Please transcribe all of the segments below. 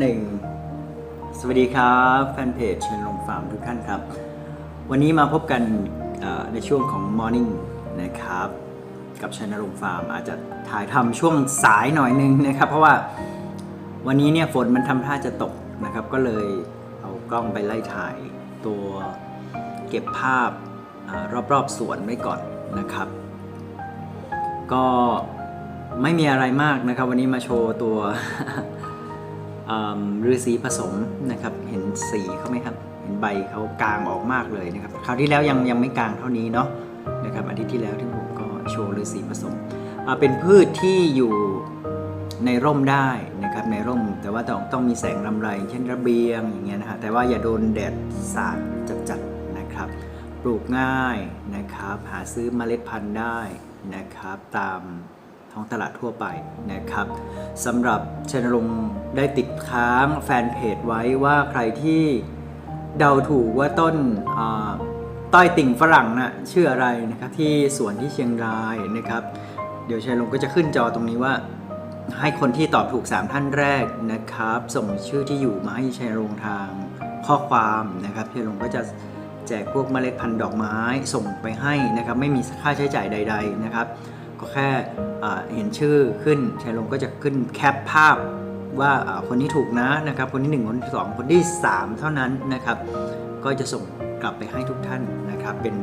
หนึ่งสวัสดีครับแฟนเพจเชิญลงฟาร์มทุกท่านครับ วันนี้มาพบกันในช่วงของ Morning นะครับ กับชนลงฟาร์มอาจจะถ่ายทำช่วงสายหน่อยนึงนะครับ เพราะว่าวันนี้เนี่ยฝนมันทำท่าจะตกนะครับ ก็เลยเอากล้องไปไล่ถ่ายตัวเก็บภาพอารอบๆสวนไว้ก่อนนะครับ ก็ไม่มีอะไรมากนะครับ วันนี้มาโชว์ตัว ฤาษีผสมนะครับ เห็นสีเขาไหมครับ เห็นใบเขากลางออกมากเลยนะครับ คราวที่แล้วยังยังไม่กลางเท่านี้เนาะนะครับอาทิตย์ที่แล้วที่ผมก็โชว์ฤาษีผสม เป็นพืชที่อยู่ในร่มได้นะครับในร่ม แต่ว่าต้องต้องมีแสงลำไร เช่นระเบียงอย่างเงี้ยนะฮะแต่ว่าอย่าโดนแดดสาดจัดๆนะครับ ปลูกง่ายนะครับ หาซื้อเมล็ดพันธุ์ได้นะครับตาม ท้องตลาดทั่วไปนะครับสำหรับชนรงค์ได้ติดค้างแฟนเพจไว้ว่าใครที่เดาถูกว่าต้นอ่าต้อยติ่งฝรั่งนะ่ะชื่ออะไรนะครับที่สวนที่เชียงรายนะครับ เดี๋ยวชนรงค์ก็จะขึ้นจอตรงนี้ว่าให้คนที่ตอบถูก 3 ท่านแรกนะครับ ส่งชื่อที่อยู่มาให้ชัยรงค์ทางข้อความนะครับชัยรงค์ก็จะแจกพวกเมล็ดพันธุ์ดอกไม้ส่งไปให้นะครับ ไม่มีค่าใช้จ่ายใด ๆนะครับ ก็แค่เห็นชื่อขึ้นชัยรงก็จะขึ้นแคปภาพว่าคนนี้ถูกนะนะครับ คนที่ 1 คนที่2คนที่ 3 เท่านั้นนะครับ ก็จะส่งกลับไปให้ทุกท่านนะครับ เป็น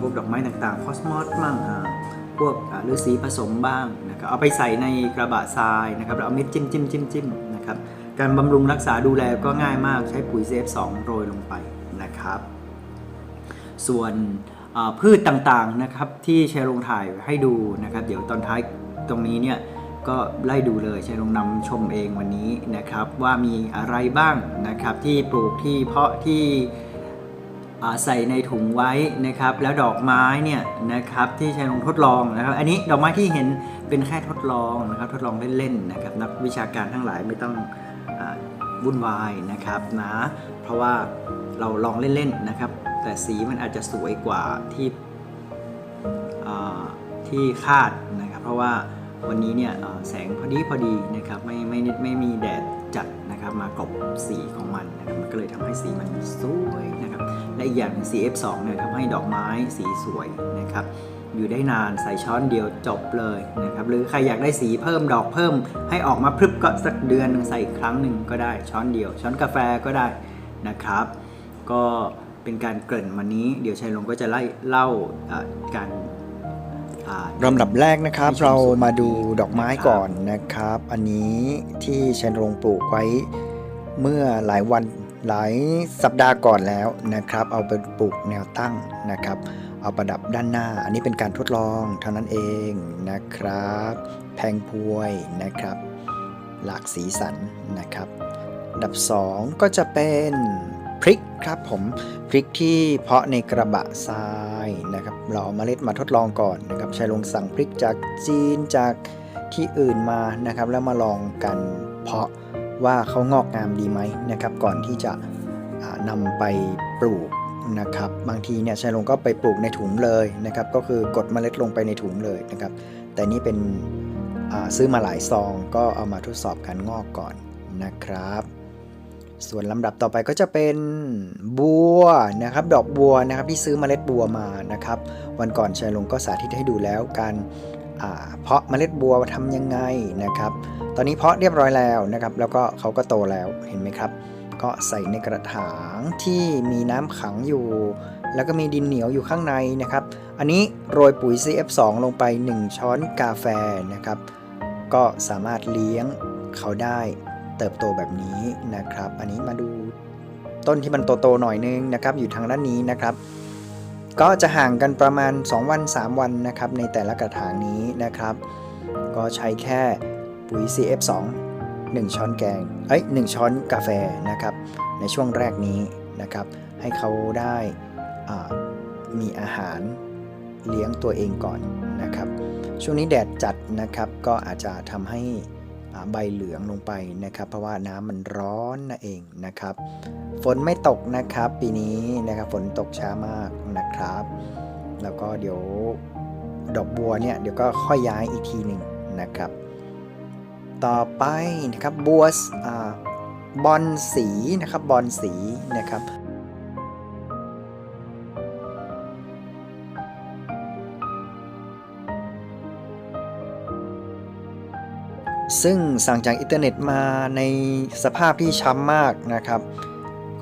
พวกดอกไม้ต่างๆ คอสมอสมั่งพวกฤาษีผสมบ้างนะครับเอาไปใส่ในกระบะทรายนะครับแล้วเอาเม็ดจิ้มจิ้มจิ้มจิ้มนะครับการบำรุงรักษาดูแลก็ง่ายมากใช้ปุ๋ยเซฟ2โรยลงไปนะครับ ส่วน พืชต่างๆนะครับที่แชร์ลงถ่ายให้ดูนะครับ เดี๋ยวตอนท้ายตรงนี้เนี่ยก็ไล่ดูเลยแชร์ลงนำชมเองวันนี้นะครับ ว่ามีอะไรบ้างนะครับที่ปลูกที่เพาะที่ใส่ในถุงไว้นะครับ แล้วดอกไม้เนี่ยนะครับที่ใช้ลงทดลองนะครับ อันนี้ดอกไม้ที่เห็นเป็นแค่ทดลองนะครับ ทดลองเล่นๆนะครับ นักวิชาการทั้งหลายไม่ต้องอวุ่นวายนะครับนะเพราะว่าเราลองเล่นๆนะครับ แต่สีมันอาจจะสวยกว่าที่ที่คาดนะครับเพราะว่าวันนี้เนี่ยแสงพอดีพอดีนะครับไม่ไม่ไม่ไม่มีแดดจัดนะครับมากลบสีของมันนะครับมันก็เลยทำให้สีมันสวยนะครับและอีกอย่างหนึ่ง CF2 เนี่ยทำให้ดอกไม้สีสวยนะครับอยู่ได้นานใส่ช้อนเดียวจบเลยนะครับหรือใครอยากได้สีเพิ่มดอกเพิ่ม ให้ออกมาพรึบก็สักเดือนหนึ่งใส่อีกครั้งหนึ่งก็ได้ช้อนเดียว ช้อนกาแฟก็ได้นะครับ ก็ เป็นการเกริ่นวันนี้ เดี๋ยวชัยลงก็จะไล่เล่าอ่าการอ่าลำดับแรกนะครับที่ชมเราสวนมาดูดอกไม้นะครับก่อนนะครับ อันนี้ที่เชนรงปลูกไว้เมื่อหลายวันหลายสัปดาห์ก่อนแล้วนะครับ เอาไปปลูกแนวตั้งนะครับ เอาประดับด้านหน้า อันนี้เป็นการทดลองเท่านั้นเองนะครับ แพงพวยนะครับ หลากสีสันนะครับอันดับ 2 ก็จะเป็น พริกครับผมพริกที่เพาะในกระบะทรายนะครับเราเอาเมล็ดมาทดลองก่อนนะครับชัยลงสั่งพริกจากจีนจากที่อื่นมานะครับ แล้วมาลองกันเพาะว่าเขางอกงามดีไหมนะครับ ก่อนที่จะอ่านำไปปลูกนะครับ บางทีเนี่ยชัยลงก็ไปปลูกในถุงเลยนะครับ ก็คือกดเมล็ดลงไปในถุงเลยนะครับ แต่นี่เป็นซื้อมาหลายซองก็เอามาทดสอบการงอกก่อนนะครับ ส่วนลำดับต่อไปก็จะเป็นบัวนะครับ ดอกบัวนะครับที่ซื้อเมล็ดบัวมานะครับ วันก่อนชายลงก็สาธิตให้ดูแล้วการเพาะเมล็ดบัวทำยังไงนะครับ ตอนนี้เพาะเรียบร้อยแล้วนะครับ แล้วก็เขาก็โตแล้วเห็นไหมครับ ก็ใส่ในกระถางที่มีน้ำขังอยู่ แล้วก็มีดินเหนียวอยู่ข้างในนะครับ อันนี้โรยปุ๋ย CF2 ลงไป 1 ช้อนกาแฟนะครับ ก็สามารถเลี้ยงเขาได้ เติบโตแบบนี้นะครับ อันนี้มาดูต้นที่มันโตๆหน่อยนึงนะครับ อยู่ทางด้านนี้นะครับ ก็จะห่างกันประมาณ 2 วัน 3 วันนะครับ ในแต่ละกระถางนี้นะครับ ก็ใช้แค่ปุ๋ย CF2 1 ช้อนแกงเอ้ย1ช้อนกาแฟนะครับ ในช่วงแรกนี้นะครับ ให้เขาได้มีอาหารเลี้ยงตัวเองก่อนนะครับ ช่วงนี้แดดจัดนะครับ ก็อาจจะทำให้ ใบเหลืองลงไปนะครับ เพราะว่าน้ำมันร้อนนั่นเองนะครับ ฝนไม่ตกนะครับปีนี้นะครับฝนตกช้ามากนะครับ แล้วก็เดี๋ยวดอกบัวเนี่ยเดี๋ยวก็ค่อยย้ายอีกทีหนึ่งนะครับ ต่อไปนะครับบัวบอลสีนะครับบอลสีนะครับ ซึ่งสั่งจากอินเทอร์เน็ตมาในสภาพที่ช้ำมากนะครับ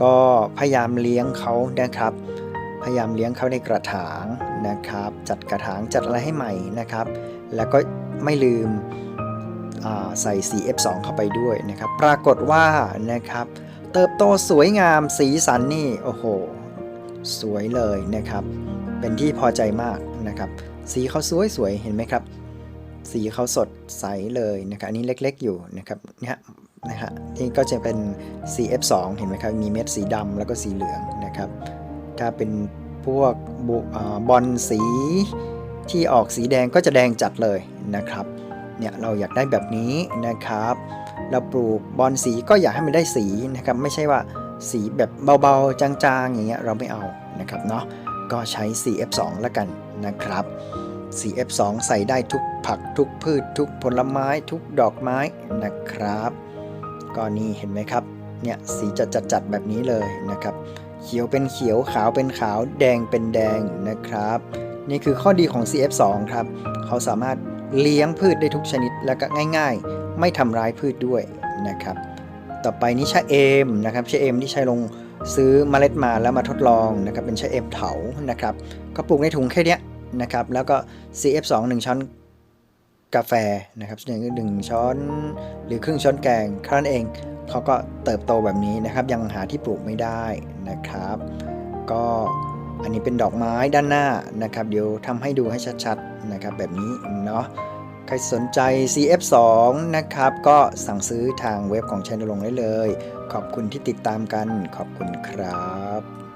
ก็พยายามเลี้ยงเขานะครับ พยายามเลี้ยงเขาในกระถางนะครับ จัดกระถางจัดอะไรให้ใหม่นะครับ แล้วก็ไม่ลืมใส่ CF2 เข้าไปด้วยนะครับ ปรากฏว่านะครับ เติบโตสวยงามสีสันนี่โอ้โห สวยเลยนะครับ เป็นที่พอใจมากนะครับ สีเขาสวยสวยๆเห็นไหมครับ สีเขาสดใสเลยนะครับอันนี้เล็กๆอยู่นะครับเนี่ยนะฮะนี่ก็จะเป็น CF2 เห็นไหมครับ มีเม็ดสีดำแล้วก็สีเหลืองนะครับ ถ้าเป็นพวกบอบอลสีที่ออกสีแดงก็จะแดงจัดเลยนะครับเนี่ยเราอยากได้แบบนี้นะครับ เราปลูกบอลสีก็อยากให้มันได้สีนะครับ ไม่ใช่ว่าสีแบบเบาๆ จางๆ อย่างเงี้ยเราไม่เอานะครับเนาะก็ใช้ CF2 แล้วกันนะครับ CF2 ใส่ได้ทุกผักทุกพืชทุกผลไม้ทุกดอกไม้นะครับก็นี่เห็นไหมครับ เนี่ยสีจะจัดๆแบบนี้เลยนะครับ เขียวเป็นเขียวขาวเป็นขาวแดงเป็นแดงนะครับ นี่คือข้อดีของ CF2 ครับ เขาสามารถเลี้ยงพืชได้ทุกชนิดแล้วก็ง่าย ๆ ไม่ทำร้ายพืชด้วยนะครับ ต่อไปนี้ชะเอมนะครับชะเอมที่ใช้ลงซื้อเมล็ดมาแล้วมาทดลองนะครับ เป็นชะเอมเถานะครับ ก็ปลูกในถุงแค่เนี้ย นะครับ แล้วก็ CF2 1 ช้อนกาแฟนะครับหนึ่งหนึ่งช้อนหรือครึ่งช้อนแกงแค่นั้นเองเขาก็เติบโตแบบนี้นะครับ ยังหาที่ปลูกไม่ได้นะครับ ก็อันนี้เป็นดอกไม้ด้านหน้านะครับ เดี๋ยวทำให้ดูให้ชัดๆนะครับ แบบนี้เนาะใครสนใจ CF2 นะครับ ก็สั่งซื้อทางเว็บของช n นลงได้เลย ขอบคุณที่ติดตามกันขอบคุณครับ